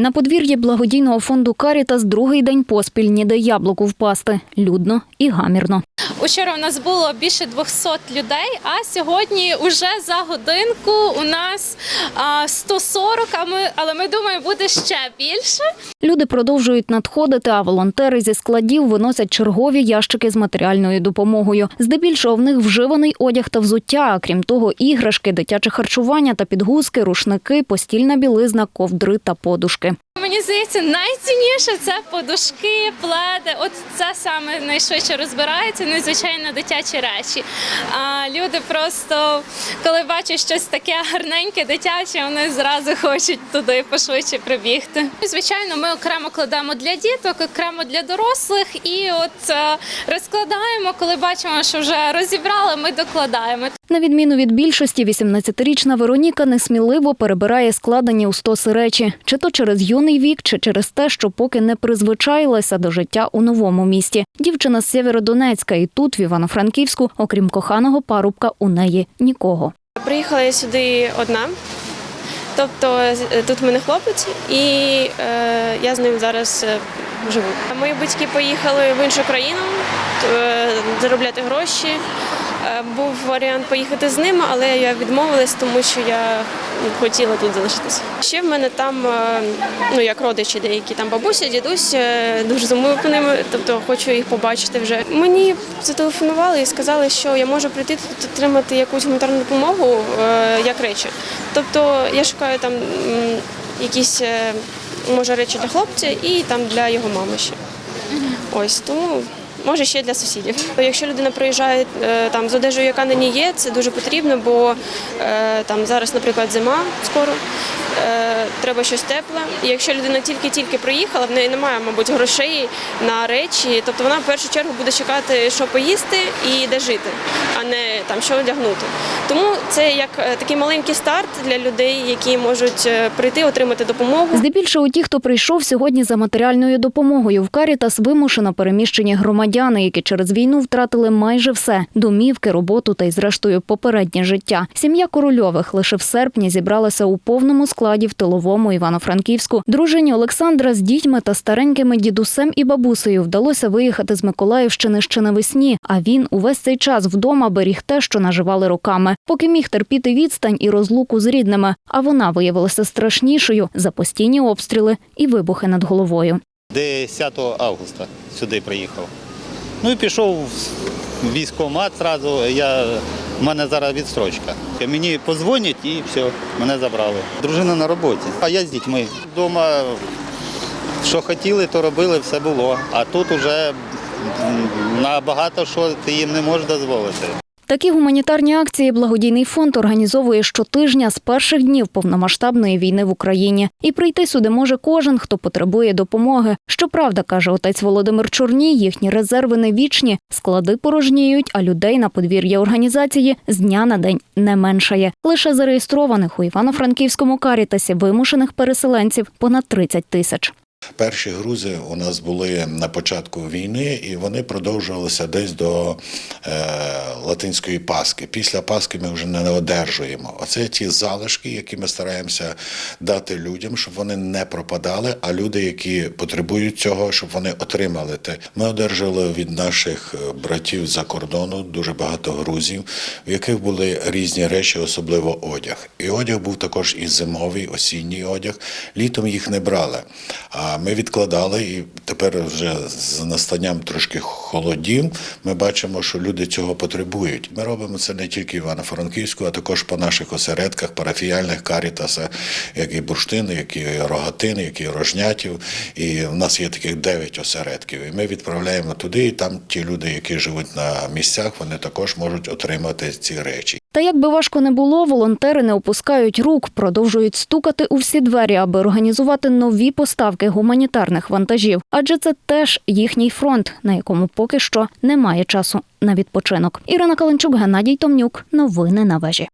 На подвір'ї благодійного фонду Карітас другий день поспіль ніде яблуку впасти. Людно і гамірно. Учора у нас було більше 200 людей, а сьогодні уже за годинку у нас а, 140, а ми, але ми думаємо, буде ще більше. Люди продовжують надходити, а волонтери зі складів виносять чергові ящики з матеріальною допомогою. Здебільшого в них вживаний одяг та взуття, а крім того, іграшки, дитяче харчування та підгузки, рушники, постільна білизна, ковдри та подушки. Мені здається, найцінніше це подушки, пледи. От це саме найшвидше розбирається. Ну і звичайно дитячі речі. А люди просто, коли бачать щось таке гарненьке, дитяче, вони зразу хочуть туди пошвидше прибігти. І, Звичайно, ми окремо кладемо для діток, окремо для дорослих, і от е, розкладаємо, коли бачимо, що вже розібрали, ми докладаємо. На відміну від більшості, 18-річна Вероніка несміливо перебирає складені у стоси речі, чи то через юний вік, чи через те, що поки не призвичаїлася до життя у новому місті. Дівчина з Сєвєродонецька, і тут, в Івано-Франківську, окрім коханого парубка, у неї нікого. Приїхала я сюди одна. Тобто тут в мене хлопець, і е, я з ним зараз е, живу. Мої батьки поїхали в іншу країну е, заробляти гроші. Е, був варіант поїхати з ними, але я відмовилась, тому що я хотіла тут залишитися. Ще в мене там, е, ну як родичі деякі, там бабуся, дідусь, е, дуже сумую по ними, тобто хочу їх побачити вже. Мені зателефонували і сказали, що я можу прийти тут отримати якусь гуманітарну допомогу як речі. Тобто я шукаю там якісь може речі для хлопця і там для його мами ще. Ось тому. Може ще для сусідів. Якщо людина приїжджає е, там з одежею, яка на ній є, це дуже потрібно, бо е, там зараз, наприклад, зима скоро, е, треба щось тепле. І якщо людина тільки-тільки приїхала, в неї немає, мабуть, грошей на речі, тобто вона в першу чергу буде чекати, що поїсти і де жити, а не там що одягнути. Тому це як такий маленький старт для людей, які можуть прийти, отримати допомогу. Здебільшого ті, хто прийшов сьогодні за матеріальною допомогою в Карітас, вимушено переміщені громадяни, які через війну втратили майже все – домівки, роботу та й зрештою попереднє життя. Сім'я Корольових лише в серпні зібралася у повному складі в тиловому Івано-Франківську. Дружині Олександра з дітьми та старенькими дідусем і бабусею вдалося виїхати з Миколаївщини ще навесні, а він увесь цей час вдома беріг те, що наживали роками, поки міг терпіти відстань і розлуку з рідними. А вона виявилася страшнішою за постійні обстріли і вибухи над головою. 10 августа сюди приїхав. Ну і пішов в військкомат одразу. Я, в мене зараз відстрочка. Мені позвонять і все, мене забрали. Дружина на роботі, а я з дітьми. Вдома, що хотіли, то робили, все було. А тут вже набагато що ти їм не можеш дозволити. Такі гуманітарні акції благодійний фонд організовує щотижня з перших днів повномасштабної війни в Україні. І прийти сюди може кожен, хто потребує допомоги. Щоправда, каже отець Володимир Чорній, їхні резерви не вічні, склади порожніють, а людей на подвір'я організації з дня на день не меншає. Лише зареєстрованих у Івано-Франківському карітасі вимушених переселенців понад 30 тисяч. Перші грузи у нас були на початку війни, і вони продовжувалися десь до е, латинської Паски. Після Паски ми вже не одержуємо. Оце ті залишки, які ми стараємося дати людям, щоб вони не пропадали. А люди, які потребують цього, щоб вони отримали те. Ми одержали від наших е, братів за кордону дуже багато грузів, в яких були різні речі, особливо одяг. І одяг був також і зимовий, осінній одяг. Літом їх не брали. А ми відкладали, і тепер вже з настанням трошки холодів ми бачимо, що люди цього потребують. Ми робимо це не тільки в Івано-Франківську, а також по наших осередках, парафіяльних карітаса, як і бурштини, як і рогатини, як і рожнятів. І в нас є таких дев'ять осередків. І ми відправляємо туди, і там ті люди, які живуть на місцях, вони також можуть отримати ці речі. Та як би важко не було, волонтери не опускають рук, продовжують стукати у всі двері, аби організувати нові поставки гуманітарних вантажів. Адже це теж їхній фронт, на якому поки що немає часу на відпочинок. Ірина Каленчук, Геннадій Томнюк. Новини на вежі.